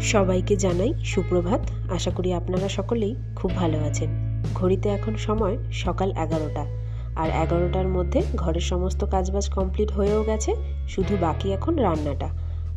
সবাইকে জানাই সুপ্রভাত। আশা করি আপনারা সকলেই খুব ভালো আছেন। ঘড়িতে এখন সময় সকাল এগারোটা। আর এগারোটার মধ্যে ঘরের সমস্ত কাজবাজ কমপ্লিট হয়েও গেছে, শুধু বাকি এখন রান্নাটা।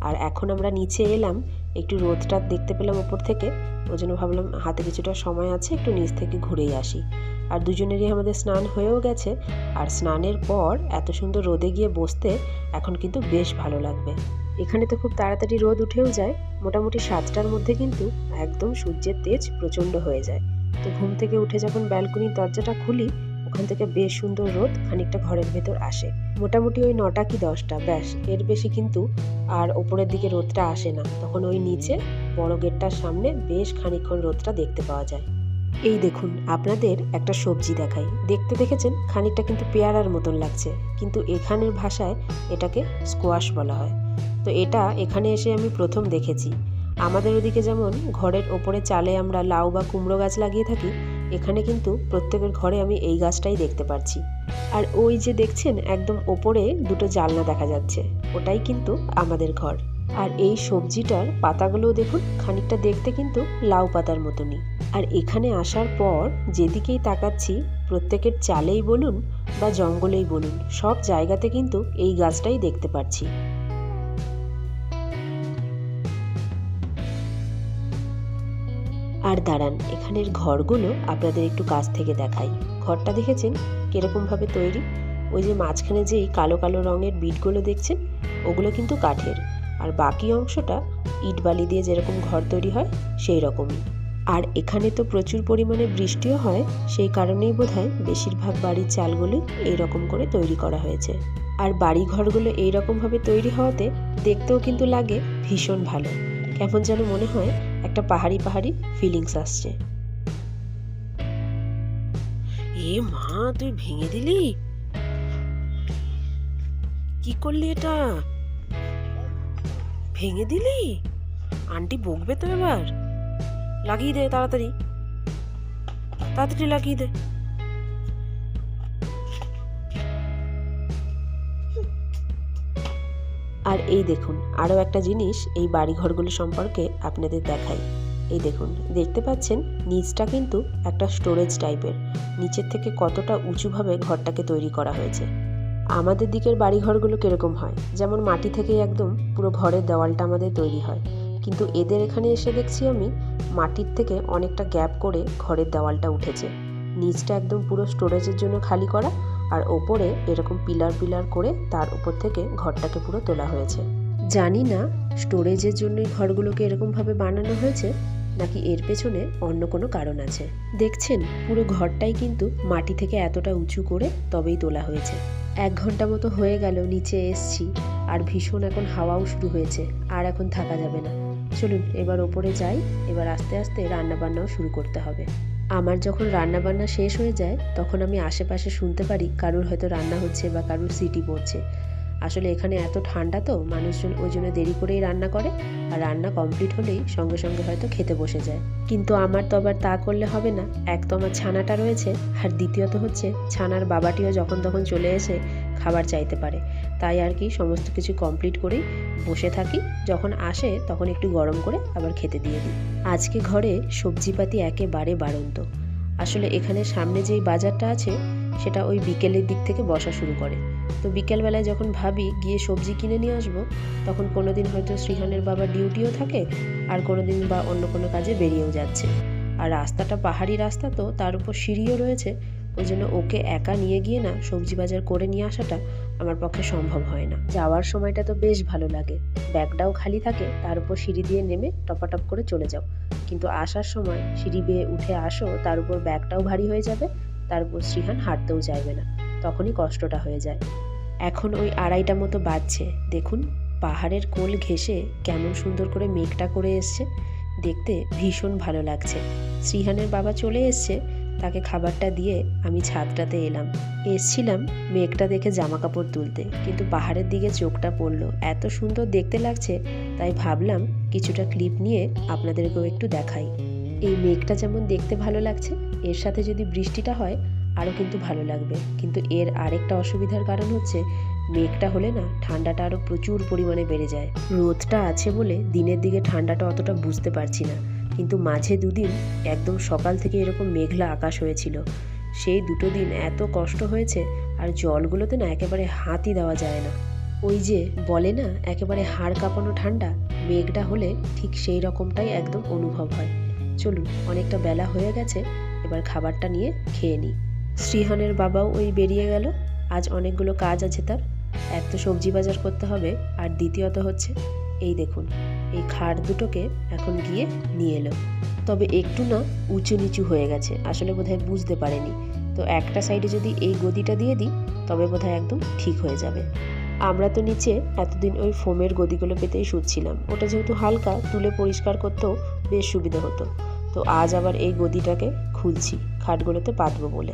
আর এখন আমরা নিচে এলাম, একটু রোদটা দেখতে পেলাম ওপর থেকে, ওই জন্য ভাবলাম হাতে কিছুটা সময় আছে, একটু নিচ থেকে ঘুরেই আসি। আর দুজনেরই আমাদের স্নান হয়েও গেছে, আর স্নানের পর এত সুন্দর রোদে গিয়ে বসতে এখন কিন্তু বেশ ভালো লাগবে। এখানে তো খুব তাড়াতাড়ি রোদ উঠেও যায়। মোটামুটি সাতটার মধ্যে কিন্তু একদম সূর্যের তেজ প্রচণ্ড হয়ে যায়। তো ঘুম থেকে উঠে যখন ব্যালকনির দরজাটা খুলি, ওখান থেকে বেশ সুন্দর রোদ খানিকটা ঘরের ভেতর আসে। মোটামুটি ওই নটা কি দশটা, ব্যাস। এর বেশি কিন্তু আর ওপরের দিকে রোদটা আসে না। তখন ওই নিচে, বড় গেটটার সামনে বেশ খানিকক্ষণ রোদটা দেখতে পাওয়া যায়। এই দেখুন, আপনাদের একটা সবজি দেখাই। দেখতে দেখেছেন? খানিকটা কিন্তু পেয়ারার মতন লাগছে। কিন্তু এখানের ভাষায় এটাকে স্কোয়াশ বলা হয়। তো এটা এখানে এসে আমি প্রথম দেখেছি। আমাদের ওদিকে যেমন ঘরের ওপরে চালে আমরা লাউ বা কুমড়ো গাছ লাগিয়ে থাকি, এখানে কিন্তু প্রত্যেকের ঘরে আমি এই গাছটাই দেখতে পাচ্ছি আর ওই যে দেখছেন, একদম ওপরে দুটো জালনা দেখা যাচ্ছে, ওটাই কিন্তু আমাদের ঘর। আর এই সবজিটার পাতাগুলোও দেখুন, খানিকটা দেখতে কিন্তু লাউ পাতার মতনই। আর এখানে আসার পর যেদিকেই তাকাচ্ছি, প্রত্যেকের চালেই বলুন বা জঙ্গলেই বলুন, সব জায়গাতে কিন্তু এই গাছটাই দেখতে পাচ্ছি আর দাঁড়ান, এখানের ঘরগুলো আপনাদের একটু কাছ থেকে দেখাই। ঘরটা দেখেছেন? কীরকমভাবে তৈরি? ওই যে মাঝখানে যেই কালো কালো রঙের বিটগুলো দেখছেন? ওগুলো কিন্তু কাঠের। আর বাকি অংশটা ইট বালি দিয়ে যেরকম ঘর তৈরি হয়, সেই রকমই। আর এখানে তো প্রচুর পরিমাণে বৃষ্টিও হয়, সেই কারণেই বোধহয় বেশিরভাগ বাড়ির চালগুলি এই রকম করে তৈরি করা হয়েছে। আর বাড়ি ঘরগুলো এইরকমভাবে তৈরি হওয়াতে দেখতেও কিন্তু লাগে ভীষণ ভালো। কেমন যেন মনে হয় একটা পাহাড়ি পাহাড়ি ফিলিংস আসছে। এ মা, তুই ভেঙে দিলি? কি করলি এটা? ভেঙে দিলি? আন্টি বকবে তো এবার। লাগিয়ে দে তাড়াতাড়ি। তাড়াতাড়ি লাগিয়ে দে। আর এই দেখুন, আরও একটা জিনিস এই বাড়িঘরগুলো সম্পর্কে আপনাদের দেখাই। এই দেখুন, দেখতে পাচ্ছেন, নিচটা কিন্তু একটা স্টোরেজ টাইপের নিচের থেকে কতটা উঁচুভাবে ঘরটাকে তৈরি করা হয়েছে। আমাদের দিকের বাড়িঘরগুলো কীরকম হয়? যেমন মাটি থেকে একদম পুরো ঘরের দেওয়ালটা আমাদের তৈরি হয়। কিন্তু এদের এখানে এসে দেখছি আমি, মাটির থেকে অনেকটা গ্যাপ করে ঘরের দেওয়ালটা উঠেছে। নিচটা একদম পুরো স্টোরেজের জন্য খালি করা আর ওপরে এরকম পিলার পিলার করে তার উপর থেকে ঘরটাকে পুরো তোলা হয়েছে। জানি না স্টোরেজের জন্যই ঘরগুলোকে এরকমভাবে বানানো হয়েছে, নাকি এর পেছনে অন্য কোনো কারণ আছে। দেখছেন, পুরো ঘরটাই কিন্তু মাটি থেকে এতটা উঁচু করে তবেই তোলা হয়েছে। এক ঘণ্টা মতো হয়ে গেল, নিচে এসছি, আর ভীষণ এখন হাওয়াও শুরু হয়েছে, আর এখন থাকা যাবে না। চলুন, এবার ওপরে যাই, এবার আস্তে আস্তে রান্নাবান্নাও শুরু করতে হবে। আমার যখন রান্নাবান্না শেষ হয়ে যায়, তখন আমি আশেপাশে শুনতে পারি কারুর হয়তো রান্না হচ্ছে বা কারুর সিটি পড়ছে। আসলে এখানে এত ঠান্ডা তো, মানুষজন ওই জন্য দেরি করেই রান্না করে আর রান্না কমপ্লিট হলেই সঙ্গে সঙ্গে হয়তো খেতে বসে যায়। কিন্তু আমার তো আবার তা করলে হবে না। এক তো আমার ছানাটা রয়েছে আর দ্বিতীয়ত হচ্ছে, ছানার বাবাটিও যখন তখন চলে এসে খাবার চাইতে পারে। তাই আর কি সমস্ত কিছু কমপ্লিট করেই বসে থাকি। যখন আসে, তখন একটু গরম করে আবার খেতে দিয়ে দিই। আজকে ঘরে সবজিপাতি একেবারে বাড়ন্ত। আসলে এখানে সামনে যেই বাজারটা আছে, সেটা ওই বিকেলের দিক থেকে বসা শুরু করে। তো বিকেলবেলায় যখন ভাবি গিয়ে সবজি কিনে নিয়ে আসব, তখন কোনো দিন হয়তো শ্রীহানের বাবার ডিউটিও থাকে, আর কোনো দিন বা অন্য কোনো কাজে বেরিয়েও যাচ্ছে। আর রাস্তাটা পাহাড়ি রাস্তা তো, তার উপর সিঁড়িও রয়েছে। ওই জন্য ওকে একা নিয়ে গিয়ে না সবজি বাজার করে নিয়ে আসাটা আমার পক্ষে সম্ভব হয় না। যাওয়ার সময়টা তো বেশ ভালো লাগে। ব্যাগটাও খালি থাকে, তার উপর সিঁড়ি দিয়ে নেমে টপাটপ করে চলে যাও। কিন্তু আসার সময় সিঁড়ি বেয়ে উঠে আসো, তার উপর ব্যাগটাও ভারী হয়ে যাবে, তার উপর শ্রীহান হাঁটতেও চাইবে না। তখনই কষ্টটা হয়ে যায়। এখন ওই আড়াইটা মতো বাজছে। দেখুন, পাহাড়ের কোল ঘেঁষে কেমন সুন্দর করে মেঘটা করে এসছে। দেখতে ভীষণ ভালো লাগছে। শ্রীহানের বাবা চলে এসছে তাকে খাবারটা দিয়ে আমি ছাদটাতে এলাম। এসছিলাম মেঘটা দেখে জামা কাপড় তুলতে, কিন্তু পাহাড়ের দিকে চোখটা পড়ল। এত সুন্দর দেখতে লাগছে, তাই ভাবলাম কিছুটা ক্লিপ নিয়ে আপনাদেরকেও একটু দেখাই। এই মেঘটা যেমন দেখতে ভালো লাগছে, এর সাথে যদি বৃষ্টিটা হয়, আরও কিন্তু ভালো লাগবে। কিন্তু এর আরেকটা অসুবিধার কারণ হচ্ছে, মেঘটা হলে না ঠান্ডাটা আরও প্রচুর পরিমাণে বেড়ে যায়। রোদটা আছে বলে দিনের দিকে ঠান্ডাটা অতটা বুঝতে পারছি না। কিন্তু মাঝে দুদিন একদম সকাল থেকে এরকম মেঘলা আকাশ হয়েছিল। সেই দুটো দিন এত কষ্ট হয়েছে আর জলগুলোতে না একেবারে হাতই দেওয়া যায় না। ওই যে বলে না, একেবারে হাড় কাঁপানো ঠান্ডা, মেঘটা হলে ঠিক সেই রকমটাই একদম অনুভব হয়। চলুন, অনেকটা বেলা হয়ে গেছে, এবার খাবারটা নিয়ে খেয়ে নিই। শ্রীহানের বাবাও ওই বেরিয়ে গেল। আজ অনেকগুলো কাজ আছে তার। এক তো সবজি বাজার করতে হবে, আর দ্বিতীয়ত হচ্ছে, এই দেখুন এই খাট দুটোকে এখন গিয়ে নিয়ে এলো। তবে একটু না উঁচু নিচু হয়ে গেছে, আসলে বোধহয় বুঝতে পারেনি। তো একটা সাইডে যদি এই গদিটা দিয়ে দিই, তবে বোধহয় একদম ঠিক হয়ে যাবে। আমরা তো নিচে এতদিন ওই ফোমের গদিগুলো পেতেই শুচ্ছিলাম। ওটা যেহেতু হালকা, তুলে পরিষ্কার করতেও বেশ সুবিধা হতো। তো আজ আবার এই গদিটাকে খুলছি, খাটগুলোতে পাতবো বলে।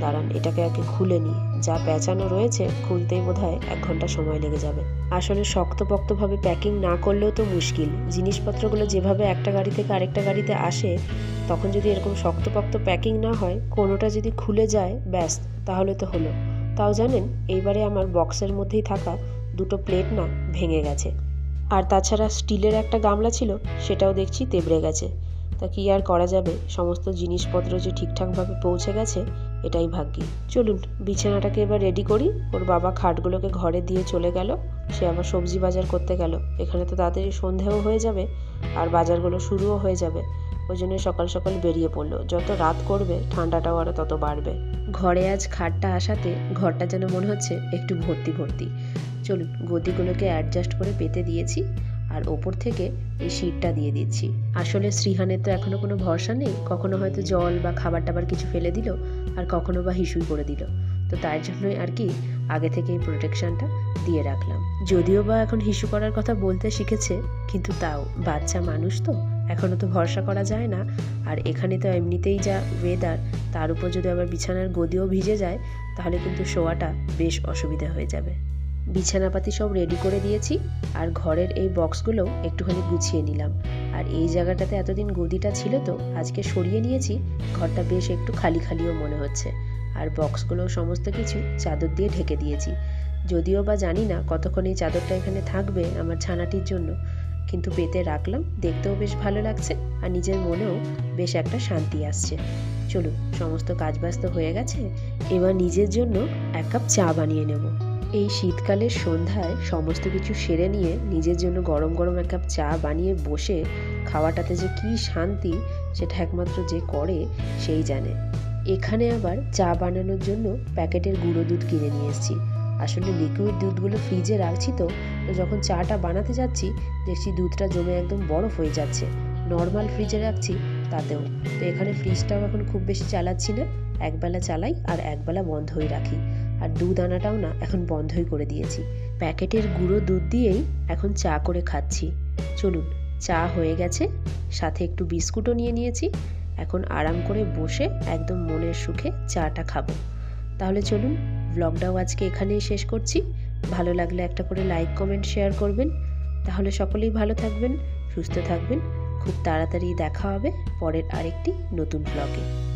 দাঁড়ান এটাকে আগে খুলে নিই যা পেঁচানো রয়েছে, খুলতেই বোধ হয় এক ঘণ্টা সময় লেগে যাবে। আসলে শক্তপোক্তভাবে প্যাকিং না করলেও তো মুশকিল। জিনিসপত্রগুলো যেভাবে একটা গাড়ি থেকে আরেকটা গাড়িতে আসে, তখন যদি এরকম শক্তপোক্ত প্যাকিং না হয়, কোনোটা যদি খুলে যায়, ব্যাস, তাহলে তো হলো। তাও জানেন, এইবারে আমার বক্সের মধ্যেই থাকা দুটো প্লেট না ভেঙে গেছে। আর তাছাড়া স্টিলের একটা গামলা ছিল, সেটাও দেখছি তেবড়ে গেছে। তা কি আর করা যাবে? সমস্ত জিনিসপত্র যে ঠিকঠাকভাবে পৌঁছে গেছে এটাই ভাগ্যি। চলুন, বিছানাটাকে এবার রেডি করি। ওর বাবা খাটগুলোকে ঘরে দিয়ে চলে গেল। সে আবার সবজি বাজার করতে গেল। এখানে তো তাড়াতাড়ি সন্ধেও হয়ে যাবে আর বাজারগুলো শুরুও হয়ে যাবে। ওই জন্য সকাল সকাল বেরিয়ে পড়ল। যত রাত করবে, ঠান্ডাটাও আরও তত বাড়বে। ঘরে আজ খাটটা আসাতে ঘরটা যেন মনে হচ্ছে একটু ভর্তি ভর্তি। চলুন গদিগুলোকে অ্যাডজাস্ট করে পেতে দিয়েছি। আর ওপর থেকে এই শীটটা দিয়ে দিচ্ছি। আসলে শ্রীহানের তো এখনও কোনো ভরসা নেই, কখনো হয়তো জল বা খাবার টাবার কিছু ফেলে দিল আর কখনো বা হিসুই করে দিল। তো তার জন্যই আর কি আগে থেকে এই প্রোটেকশানটা দিয়ে রাখলাম। যদিও বা এখন হিসু করার কথা বলতে শিখেছে, কিন্তু তাও বাচ্চা মানুষ তো এখনও তো ভরসা করা যায় না। আর এখানে তো এমনিতেই যা ওয়েদার তার উপর যদি আবার বিছানার গদিও ভিজে যায়, তাহলে কিন্তু শোয়াটা বেশ অসুবিধা হয়ে যাবে। বিছানাপাতি সব রেডি করে দিয়েছি আর ঘরের এই বক্সগুলো একটুখানি গুছিয়ে নিলাম। আর এই জায়গাটাতে এতদিন গদিটা ছিল তো, আজকে সরিয়ে নিয়েছি, ঘরটা বেশ একটু খালি খালিও মনে হচ্ছে। আর বক্সগুলো সমস্ত কিছু চাদর দিয়ে ঢেকে দিয়েছি। যদিও বা জানি না কতক্ষণ এই চাদরটা এখানে থাকবে আমার ছানাটির জন্য, কিন্তু পেতে রাখলাম, দেখতেও বেশ ভালো লাগছে আর নিজের মনেও বেশ একটা শান্তি আসছে। চলুন, সমস্ত কাজ ব্যস্ত হয়ে গেছে, এবার নিজের জন্য এক কাপ চা বানিয়ে নেব। এই শীতকালের সন্ধ্যায় সমস্ত কিছু সেরে নিয়ে নিজের জন্য গরম গরম এক কাপ চা বানিয়ে বসে খাওয়াটাতে যে কী শান্তি সেটা একমাত্র যে করে সেই জানে। এখানে আবার চা বানানোর জন্য প্যাকেটের গুঁড়ো দুধ কিনে নিয়ে এসেছি। আসলে লিকুইড দুধগুলো ফ্রিজে রাখছি তো তো যখন চাটা বানাতে যাচ্ছি, দেখছি দুধটা জমে একদম বরফ হয়ে যাচ্ছে। নর্মাল ফ্রিজে রাখছি তাতেও। তো এখানে ফ্রিজটাও এখন খুব বেশি চালাচ্ছি না। একবেলা চালাই আর একবেলা বন্ধই রাখি। আর দুধ আনাটাও না এখন বন্ধই করে দিয়েছি। প্যাকেটের গুঁড়ো দুধ দিয়েই এখন চা করে খাচ্ছি। চলুন, চা হয়ে গেছে। সাথে একটু বিস্কুটও নিয়ে নিয়েছি। এখন আরাম করে বসে একদম মনের সুখে চাটা খাব। তাহলে চলুন ব্লগটাও আজকে এখানেই শেষ করছি। ভালো লাগলে একটা করে লাইক কমেন্ট শেয়ার করবেন। তাহলে সকলেই ভালো থাকবেন, সুস্থ থাকবেন। খুব তাড়াতাড়ি দেখা হবে পরের আরেকটি নতুন ব্লগে